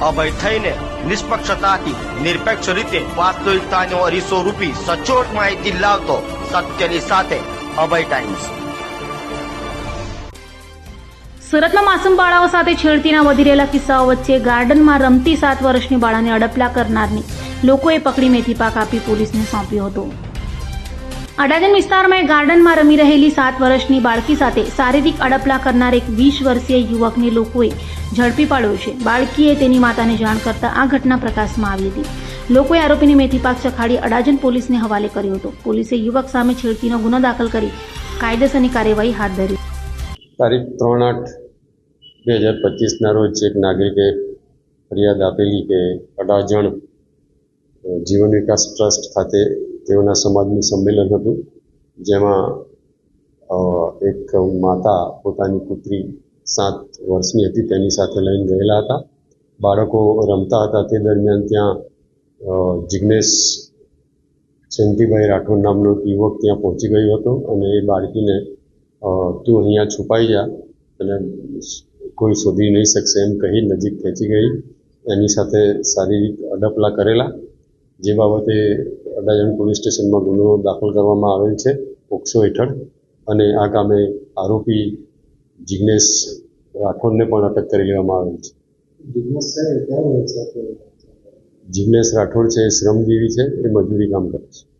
અભય થઈને નિષ્પક્ષતાથી, નિરપેક્ષ રીતે વાસ્તવિકતાનો અરીસો રૂપી સચોટ માહિતી લાવતો સત્યની સાથે અભય ટાઈમ્સ. સુરતમાં માસૂમ બાળાઓ સાથે છેડતીના વધી રહેલા કિસ્સાઓ વચ્ચે ગાર્ડનમાં રમતી સાત વર્ષની બાળાને અડપલા કરનારની લોકોએ પકડી મેથી પાક આપી પોલીસને સોંપ્યો હતો. અડાજણ વિસ્તારમાં ગાર્ડનમાં રમી રહેલી સાત વર્ષની બાળકી સાથે શારીરિક અડપલા કરનાર એક વીસ વર્ષીય યુવકને લોકોએ ઝડપી પાડ્યો છે. બાળકીએ તેની માતાને જાણ કરતા આ ઘટના પ્રકાશમાં આવી હતી. લોકોએ આરોપીને મેથી પાક ચખાડી અડાજણ પોલીસને હવાલે કર્યો હતો. પોલીસે યુવક સામે છેડતીનો ગુનો દાખલ કરી કાયદેસરની કાર્યવાહી હાથ ધરી. તારીખ ત્રણ આઠ બે હજાર પચીસના રોજ એક નાગરિકે ફરિયાદ આપેલી કે અડાજણ જીવન વિકાસ ટ્રસ્ટ ખાતે તેઓના સમાજનું સંમેલન હતું, જેમાં એક માતા પોતાની પુત્રી સાત વર્ષની હતી, તેની સાથે લઈને ગયેલા હતા. બાળકો રમતા હતા તે દરમિયાન ત્યાં જિજ્ઞેશ જયંતિભાઈ રાઠોડ નામનો યુવક ત્યાં પહોંચી ગયો હતો અને એ બાળકીને તું અહીંયા છુપાઈ જા અને કોઈ શોધી નહીં શકશે એમ કહી નજીક ખેંચી ગઈ. એની સાથે શારીરિક અડપલા કરેલા. જે બાબતે અડાજણ પોલીસ સ્ટેશનમાં ગુનો દાખલ કરવામાં આવેલ છે પોક્સો હેઠળ. અને આ કામે આરોપી જિજ્ઞેશ રાઠોડને પણ અટક કરી લેવામાં આવેલ છે. જિજ્ઞેશ રાઠોડ છે શ્રમજીવી છે એ મજૂરી કામ કરે છે.